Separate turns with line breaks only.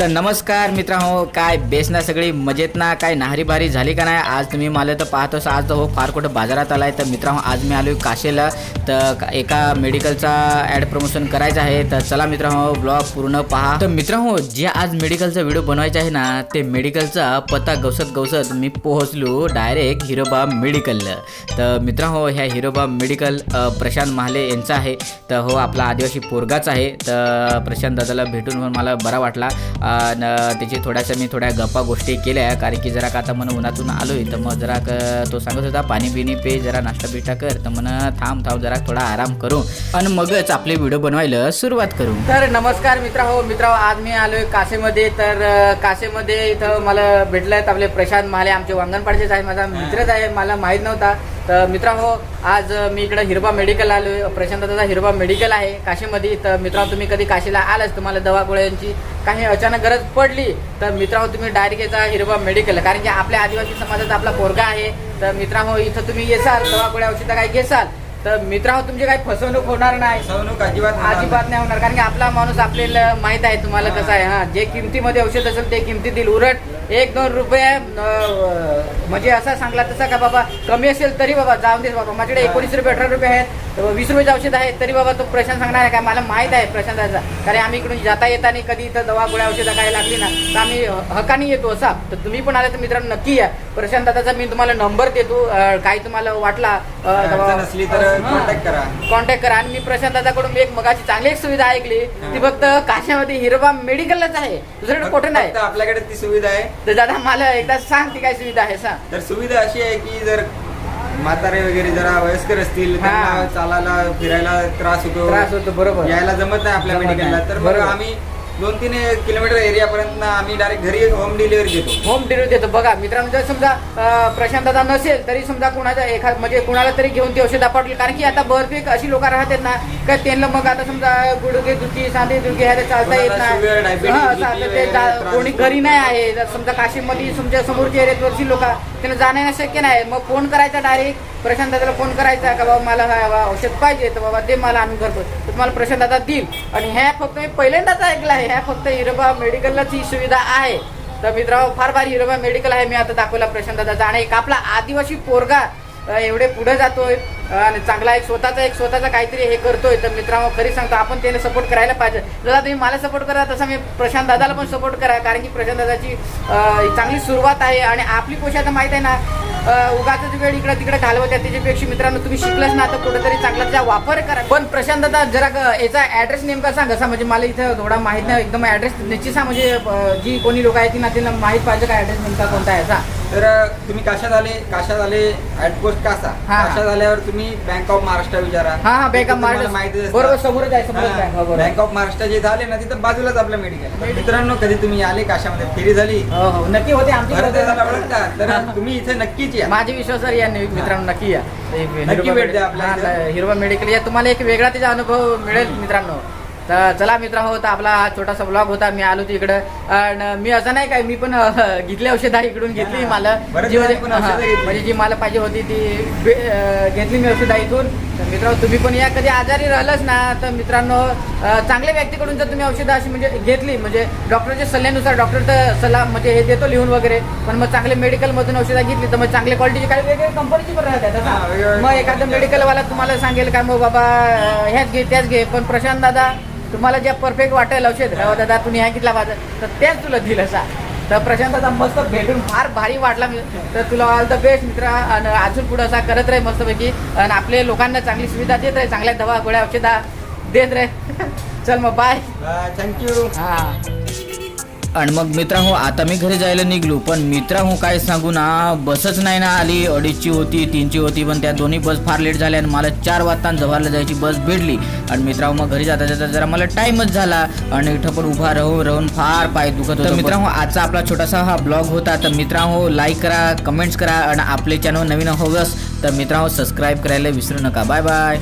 तर नमस्कार मित्रांनो काय बेस ना सगळी? मजेत ना? काय नाहरी भारी झाली का नाही? आज तुम्ही मला तर पाहतोस आज तर हो फार कुठं बाजारात आलाय. तर मित्रांनो आज मी आलो काशेला. तर का- एका मेडिकलचा ॲड प्रमोशन करायचं आहे. तर चला मित्रांनो ब्लॉग पूर्ण पहा. तर मित्रांनो जे आज मेडिकलचा व्हिडिओ बनवायचा आहे ना ते मेडिकलचा पत्ता गवसत गवसत मी पोहोचलो डायरेक्ट हिरोबा मेडिकलला तर मित्रांनो ह्या हिरोबा मेडिकल प्रशांत महाले यांचा आहे. तर हो आपला आदिवासी पोरगाच आहे. तर प्रशांत दादाला भेटून मला बरा वाटला. त्याची थोड्याशा मी थोड्या गप्पा गोष्टी केल्या कारण की जरा का आता म्हणून उन्हातून आलो आहे तर मग जरा तो सांगत होता पाणी बिणी पे जरा नाश्ता बिष्टा कर. तर म्हण थांब थांब जरा थोडा आराम करू. आणि मगच आपले व्हिडिओ बनवायला सुरुवात करू. तर नमस्कार मित्रा हो मित्रा आज मी आलोय कासेमध्ये तर कासेमध्ये इथं मला भेटलायत आपले प्रशांत महाले आमचे वांगणपाडचेच आहे माझा मित्रच आहे मला माहीत नव्हता. तर मित्रा हो आज मी इकडे हिरबा मेडिकल आलोय. प्रशांत दादा हिरबा मेडिकल आहे काशीमध्ये. तर मित्रांनो तुम्ही कधी काशीला आलाच तुम्हाला दवा गोळ्यांची काही अचानक गरज पडली तर मित्रांनो तुम्ही डायरेक्ट याचा हिरबा मेडिकल. कारण की आपल्या आदिवासी समाजाचा आपला पोरगा आहे. तर मित्रांनो इथं तुम्ही येसाल दवा गोळ्या औषधं काही घेसाल तर मित्रांनो तुमची काही फसवणूक होणार नाही.
फसवणूक अजिबात
अजिबात नाही होणार. कारण की आपला माणूस आपल्याला माहीत आहे तुम्हाला कसं आहे. हा जे किमतीमध्ये औषध असेल ते किमतीतील उलट. एक दोन रुपये म्हणजे असा सांगला तसा का बाबा कमी असेल तरी बाबा जाऊन दे बाबा. माझ्याकडे एकोणीस रुपये अठरा रुपये आहेत. वीस रुपयाचे औषध आहे तरी बाबा तो प्रशांत सांगणार आहे काय मला माहीत आहे प्रशांताचा. कारण आम्ही इकडून जाता येताना कधी इथं दवा गोळ्या औषधं काय लागली ना तर आम्ही हकानी येतो असा. तर तुम्ही पण आले तर मित्रांनो नक्की या. प्रशांत दादाचा मी तुम्हाला नंबर देतो. काही तुम्हाला वाटला
तर. कॉन्टॅक्ट करा.
कॉन्टॅक्ट करा. आणि मी प्रशांत दादाकडून एक मगाची चांगली एक सुविधा ऐकली. ती फक्त काशामध्ये हिरबा मेडिकललाच आहे. दुसरीकडे कुठे नाही.
आपल्याकडे ती सुविधा आहे.
तर दादा मला एकदा सांग ती काय सुविधा आहे सांग
तर सुविधा अशी आहे की जर म्हातारे वगैरे जरा वयस्कर असतील
हा.
त्यांना चालायला फिरायला त्रास होतो
त्रास होतो बरोबर
यायला जमत नाही आपल्या
जमत
मेडिकलला. तर
बरोबर.
आम्ही दोन तीन किलोमीटर एरिया पर्यंत आम्ही डायरेक्ट घरी होम डिलिव्हरी देतो.
होम डिलिव्हरी देतो. बघा मित्रांनो जर समजा प्रशांत दादा नसेल तरी समजा कुणाचा एखाद म्हणजे कुणाला तरी घेऊन ते औषध पाठवली. कारण की आता बऱ्यापैकी अशी लोक राहतात ना का त्यांना मग आता समजा गुडघे दुखी सांधे दुखी ह्याला चालता येत नाही. हा, कोणी. घरी नाही आहे. समजा काशीमध्ये समजा समोरच्या एरियातवरची लोक त्यांना जाणं येणं शक्य नाही. मग फोन करायचा डायरेक्ट प्रशांत दादाला फोन करायचा का बाबा मला बा औषध पाहिजे तर बाबा दे मला आणून घरपोच तर तुम्हाला प्रशांत दादा देईल. आणि ह्या फक्त मी पहिल्यांदाच ऐकलं आहे. ह्या फक्त हिरोबा मेडिकललाच ही सुविधा आहे. तर मित्रांनो फार भारी हिरोबा मेडिकल आहे. मी आता दाखवला प्रशांत दादा जाणे. एक आपला आदिवासी पोरगा एवढे पुढे जातोय आणि चांगला एक स्वतःचा एक स्वतःचा काहीतरी हे करतोय. तर मित्रांनो खरी सांगतो आपण त्याने सपोर्ट करायला पाहिजे. जसा तुम्ही मला सपोर्ट करा तसा मी प्रशांत दादाला पण सपोर्ट करा कारण की प्रशांत दादाची चांगली सुरुवात आहे आणि आपली पोषी तर माहीत आहे ना उगाच वेळ इकडं तिकडे घालवत्या. त्याच्यापेक्षा मित्रांनो तुम्ही शिकलंच ना तर कुठेतरी चांगला त्याचा वापर करा. पण प्रशांत दादा जरा याचा ऍड्रेस नेमका सांग. कसा म्हणजे मला इथं थोडा माहीत नाही एकदम ऍड्रेस निश्चित सांग. म्हणजे जी कोणी लोक आहेत ती ना त्यांना माहीत पाहिजे का ऍड्रेस नेमका कोणता याचा
तर तुम्ही काशात आले? काशात आले? ऍटपोस्ट कासा
हा.
काशात आल्यावर तुम्ही बँक ऑफ महाराष्ट्र विचारा.
हा हा बँक ऑफ
तुम्हाला
महाराष्ट्र. बरोबर समोरच आहे समोरच बँक हो,
ऑफ महाराष्ट्र जे झाले ना तिथं बाजूलाच आपलं मेडिकल मित्रांनो कधी तुम्ही आले? काशामध्ये? फेरी झाली?
हो हो. नक्की होते
ओळखता. तर तुम्ही इथे नक्कीच या.
माझे विश्वास या मित्रांनो नक्की या.
नक्की भेट द्या आपल्या इथं.
हिरवा मेडिकल या तुम्हाला एक वेगळा त्याचा अनुभव मिळेल मित्रांनो. तर चला मित्र हो तर आपला हा छोटासा ब्लॉग होता. मी आलो तिकडं आणि मी असं नाही काय मी पण घेतली औषध इकडून घेतली. मला. जी म्हणजे. म्हणजे जी मला पाहिजे होती ती घेतली मी औषध इथून. तर मित्रांनो तुम्ही पण या. कधी आजारी राहिलंच ना तर मित्रांनो चांगल्या व्यक्तीकडून जर तुम्ही औषधं अशी म्हणजे घेतली म्हणजे डॉक्टरच्या सल्ल्यानुसार डॉक्टर तर सल्ला म्हणजे हे देतो लिहून वगैरे पण मग चांगले मेडिकल मधून औषधं घेतली तर मग चांगल्या क्वालिटीची काही वेगवेगळ्या कंपनीची पण राहतात मग एखादं मेडिकलवाला तुम्हाला सांगेल का मग बाबा ह्याच घे त्याच घे. पण प्रशांत दादा तुम्हाला जे परफेक्ट वाटेल औषध. राव दादा तुम्ही ह्या घेतला माझं तर तेच तुला दिलं असा तर प्रशांत दादा मस्त भेटून फार भारी वाटला मी तर तुला ऑल द बेस्ट मित्र. आणि अजून पुढं असा करत राही मस्तपैकी. आणि आपल्या लोकांना चांगली सुविधा देत राही. चांगल्या दवा गोळ्या औषधा देत राही. चल मग बाय
थँक्यू
हा. आणि मग मित्रांनो आता मी घरी जायला निघलो पण मित्रांनो काय सांगू ना बसच नाही ना आली. अडीचची होती तीनची होती पण त्या दोन्ही बस फार लेट झाल्या आणि मला चार वाजता जव्हारला जायची बस भेटली. आणि मित्रांनो मग घरी जाता जाता जरा मला टाइमच झाला. आणि इथं पण उभा राहून राहून फार पाय दुखत होता. मित्रांनो आजचा आपला छोटासा हा ब्लॉग होता. तर मित्रांनो लाईक करा कमेंट्स करा आणि आपले चॅनल नवीन हवंस तर मित्रांनो सबस्क्राईब करायला विसरू नका. Bye bye